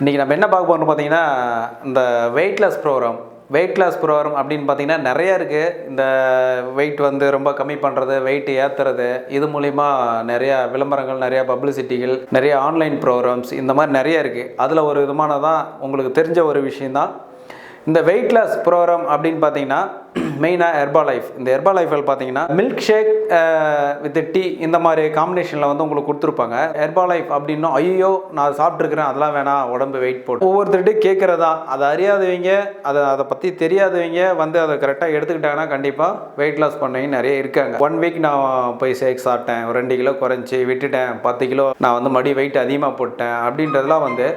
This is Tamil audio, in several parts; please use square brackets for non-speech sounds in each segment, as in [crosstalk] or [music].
இன்றைக்கி நம்ம என்ன பார்க்க போகிறோம்னு பார்த்தீங்கன்னா இந்த வெயிட்லெஸ் ப்ரோக்ராம் வெயிட்லெஸ் ப்ரோக்ராம் அப்படின்னு பார்த்தீங்கன்னா நிறைய இருக்குது இந்த வெயிட் வந்து ரொம்ப கம்மி பண்ணுறது வெயிட் ஏற்றுறது இது மூலிமா நிறையா விளம்பரங்கள் நிறையா பப்ளிசிட்டிகள் நிறைய ஆன்லைன் ப்ரோக்ராம்ஸ் இந்த மாதிரி நிறைய இருக்குது அதில் ஒரு விதமானதான் உங்களுக்கு தெரிஞ்ச ஒரு விஷயந்தான் இந்த வெயிட் லாஸ் ப்ரோக்ராம் அப்படின்னு பார்த்தீங்கன்னா மெயினாக ஹெர்பா லைஃப் இந்த ஹெர்பா லைஃபில் பார்த்தீங்கன்னா மில்க் ஷேக் வித் டீ இந்த மாதிரி காம்பினேஷனில் வந்து உங்களுக்கு கொடுத்துருப்பாங்க. ஹெர்பா லைஃப் அப்படின்னா ஐயோ நான் சாப்பிட்ருக்குறேன் அதெல்லாம் வேணாம் உடம்பு வெயிட் போட்டு. ஒவ்வொருத்தர்கிட்ட கேட்குறதா? அதை அறியாதவங்க அதை அதை பற்றி தெரியாதவங்க வந்து அதை கரெக்டாக எடுத்துக்கிட்டாங்கன்னா கண்டிப்பாக வெயிட் லாஸ் பண்ணவங்க நிறைய இருக்காங்க. ஒன் வீக் நான் போய் ஷேக் சாப்பிட்டேன் ஒரு ரெண்டு கிலோ குறைஞ்சி விட்டுட்டேன் பத்து கிலோ நான் வந்து மடி வெயிட் அதிகமாக போட்டேன் அப்படின்றதெல்லாம் வந்து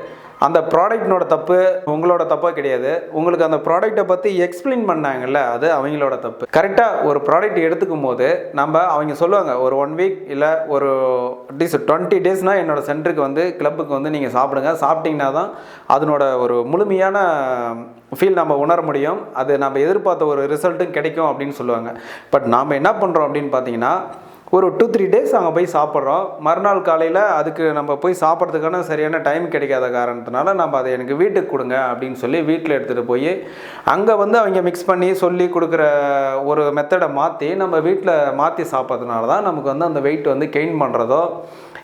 அந்த ப்ராடக்ட்னோட தப்பு உங்களோட தப்பாக கிடையாது. உங்களுக்கு அந்த ப்ராடக்ட்டை பற்றி எக்ஸ்பிளைன் பண்ணாங்கல்ல அது அவங்களோட தப்பு. கரெக்டாக ஒரு ப்ராடக்ட் எடுத்துக்கும் போது நம்ம அவங்க சொல்லுவாங்க ஒரு ஒன் வீக் இல்லை ஒரு அட்லீஸ்ட் டுவெண்ட்டி டேஸ்னால் என்னோட சென்டருக்கு வந்து கிளப்புக்கு வந்து நீங்கள் சாப்பிடுங்க. சாப்பிட்டீங்கன்னா தான் அதனோட ஒரு முழுமையான ஃபீல் நம்ம உணர முடியும். அது நம்ம எதிர்பார்த்த ஒரு ரிசல்ட்டும் கிடைக்கும் அப்படின்னு சொல்லுவாங்க. பட் நாம் என்ன பண்ணுறோம் அப்படின்னு பார்த்தீங்கன்னா ஒரு டூ த்ரீ டேஸ் அங்கே போய் சாப்பிட்றோம். மறுநாள் காலையில் அதுக்கு நம்ம போய் சாப்பிட்றதுக்கான சரியான டைம் கிடைக்காத காரணத்தினால நம்ம அதை எனக்கு வீட்டுக்கு கொடுங்க அப்படின்னு சொல்லி வீட்டில் எடுத்துகிட்டு போய் அங்கே வந்து அவங்க மிக்ஸ் பண்ணி சொல்லி கொடுக்குற ஒரு மெத்தடை மாற்றி நம்ம வீட்டில் மாற்றி சாப்பிட்றதுனால தான் நமக்கு வந்து அந்த வெயிட் வந்து கெயின் பண்ணுறதோ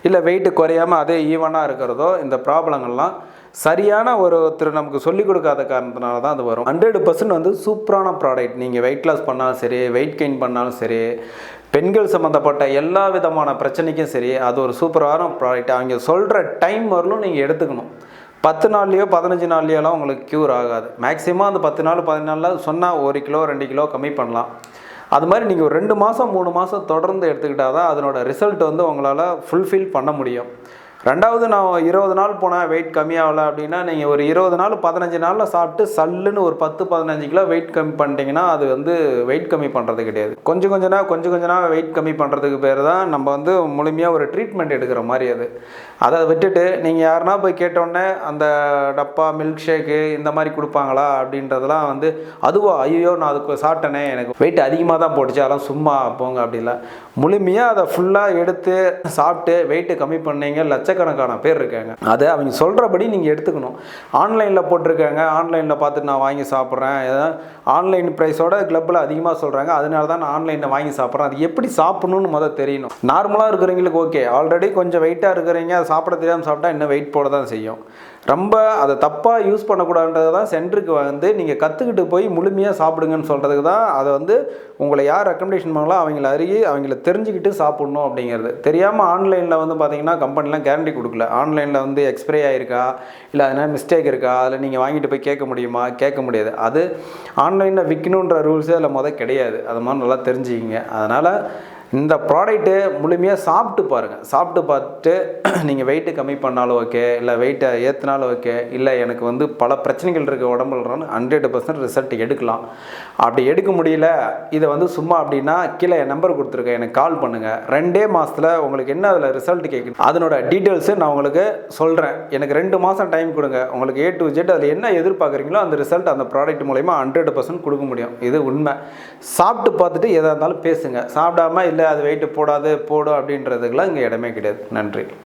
இல்லை வெயிட்டு குறையாமல் அதே ஈவனாக இருக்கிறதோ இந்த ப்ராப்ளங்கள்லாம் சரியான ஒருத்தர் நமக்கு சொல்லிக் கொடுக்காத காரணத்தினால தான் அது வரும். ஹண்ட்ரட் பர்சன்ட் வந்து சூப்பரான ப்ராடக்ட் நீங்கள் வெயிட் லாஸ் பண்ணாலும் சரி வெயிட் கெயின் பண்ணாலும் சரி பெண்கள் சம்மந்தப்பட்ட எல்லா விதமான பிரச்சனைக்கும் சரி அது ஒரு சூப்பரான ப்ராடக்ட் அவங்க சொல்கிற டைம் வரலும் நீங்கள் எடுத்துக்கணும். பத்து நாள்லையோ பதினஞ்சு நாள்லையோலாம் உங்களுக்கு க்யூர் ஆகாது. மேக்ஸிமம் அந்த பத்து நாள் பதினாலில் சொன்னால் ஒரு கிலோ ரெண்டு கிலோ கம்மி பண்ணலாம். அது மாதிரி நீங்கள் ஒரு ரெண்டு மாதம் மூணு மாதம் தொடர்ந்து எடுத்துக்கிட்டால் தான் அதனோட ரிசல்ட் வந்து உங்களால் ஃபுல்ஃபில் பண்ண முடியும். ரெண்டாவது நான் இருபது நாள் போனேன் வெயிட் கம்மியாகல அப்படின்னா நீங்கள் ஒரு இருபது நாள் பதினஞ்சு நாளில் சாப்பிட்டு சல்லுன்னு ஒரு பத்து பதினஞ்சு கிலோ வெயிட் கம்மி பண்ணிட்டீங்கன்னா அது வந்து வெயிட் கம்மி பண்ணுறது கிடையாது. கொஞ்சம் கொஞ்ச நாள் கொஞ்சம் கொஞ்ச நாள் வெயிட் கம்மி பண்ணுறதுக்கு பேர் தான் நம்ம வந்து முழுமையாக ஒரு ட்ரீட்மெண்ட் எடுக்கிற மாதிரி அது. அதை விட்டுட்டு நீங்கள் யாருனா போய் கேட்டோடனே அந்த டப்பா மில்க் ஷேக்கு இந்த மாதிரி கொடுப்பாங்களா அப்படின்றதெல்லாம் வந்து அதுவா ஐயோ நான் அதுக்கு சாப்பிட்டேனே எனக்கு வெயிட் அதிகமாக தான் போட்டுச்சு அதெல்லாம் சும்மா போங்க அப்படிலாம் முழுமையாக அதை ஃபுல்லாக எடுத்து சாப்பிட்டு வெயிட்டு கம்மி பண்ணீங்க லட்சக்கணக்கான பேர் இருக்காங்க. அதை அவங்க சொல்கிறபடி நீங்கள் எடுத்துக்கணும். ஆன்லைனில் போட்டிருக்காங்க. ஆன்லைனில் பார்த்துட்டு நான் வாங்கி சாப்பிட்றேன். ஏதாவது ஆன்லைன் ப்ரைஸோட கிளப்பில் அதிகமாக சொல்கிறாங்க அதனால தான் நான் ஆன்லைனில் வாங்கி சாப்பிட்றேன். அது எப்படி சாப்பிட்ணுன்னு முதல் தெரியணும். நார்மலாக இருக்கிறவங்களுக்கு ஓகே ஆல்ரெடி கொஞ்சம் வெயிட்டாக இருக்கிறவங்க அதை சாப்பிட தெரியாமல் சாப்பிட்டா இன்னும் வெயிட் போட தான் செய்யும். ரொம்ப அதை தப்பாக யூஸ் பண்ணக்கூடாதுன்றது தான் சென்டருக்கு வந்து நீங்கள் கற்றுக்கிட்டு போய் முழுமையாக சாப்பிடுங்கன்னு சொல்கிறதுக்கு தான் அதை வந்து உங்களை யார் ரெக்கமெண்டேஷன் பண்ணாங்களோ அவங்கள அறிய அவங்கள தெரிஞ்சுக்கிட்டு சாப்பிட்ணும் அப்படிங்கிறது. தெரியாமல் ஆன்லைனில் வந்து பார்த்தீங்கன்னா கம்பெனிலாம் கேரண்டி கொடுக்கல. ஆன்லைனில் வந்து எக்ஸ்பிரே ஆகிருக்கா இல்லை அதனால் மிஸ்டேக் இருக்கா? அதில் நீங்கள் வாங்கிட்டு போய் கேட்க முடியுமா? கேட்க முடியாது. அது ஆன்லைனில் விற்கணுன்ற ரூல்ஸே அதில் முதல் கிடையாது. அது மாதிரி நல்லா தெரிஞ்சுக்கிங்க. அதனால் இந்த ப்ராடக்ட்டு முழுமையாக சாப்பிட்டு பாருங்கள் சாப்பிட்டு பார்த்துட்டு [clears throat] நீங்கள் வெயிட்டு கம்மி பண்ணாலும் ஓகே இல்லை வெயிட்டை ஏற்றினாலும் ஓகே இல்லை எனக்கு வந்து பல பிரச்சனைகள் இருக்குது உடம்புலன்னு ஹண்ட்ரட் பர்சன்ட் ரிசல்ட் எடுக்கலாம். அப்படி எடுக்க முடியல. இதை வந்து சும்மா அப்படின்னா கீழே என் நம்பர் கொடுத்துருக்கேன். எனக்கு கால் பண்ணுங்கள் ரெண்டே மாதத்தில் உங்களுக்கு என்ன அதில் ரிசல்ட் கேட்குது அதனோட டீட்டெயில்ஸு நான் உங்களுக்கு சொல்கிறேன் எனக்கு ரெண்டு மாதம் டைம் கொடுங்க. உங்களுக்கு ஏ டு ஜெட் அதில் என்ன எதிர்பார்க்குறீங்களோ அந்த ரிசல்ட் அந்த ப்ராடக்ட் மூலயமா ஹண்ட்ரட் பர்சன்ட் கொடுக்க முடியும். இது உண்மை. சாப்பிட்டு பார்த்துட்டு எதாக இருந்தாலும் பேசுங்க. சாப்பிடாம இல்லை அது வெயிட்டு போடாது போடும் அப்படின்றதுக்கெல்லாம் இங்கே இடமே கிடையாது. நன்றி.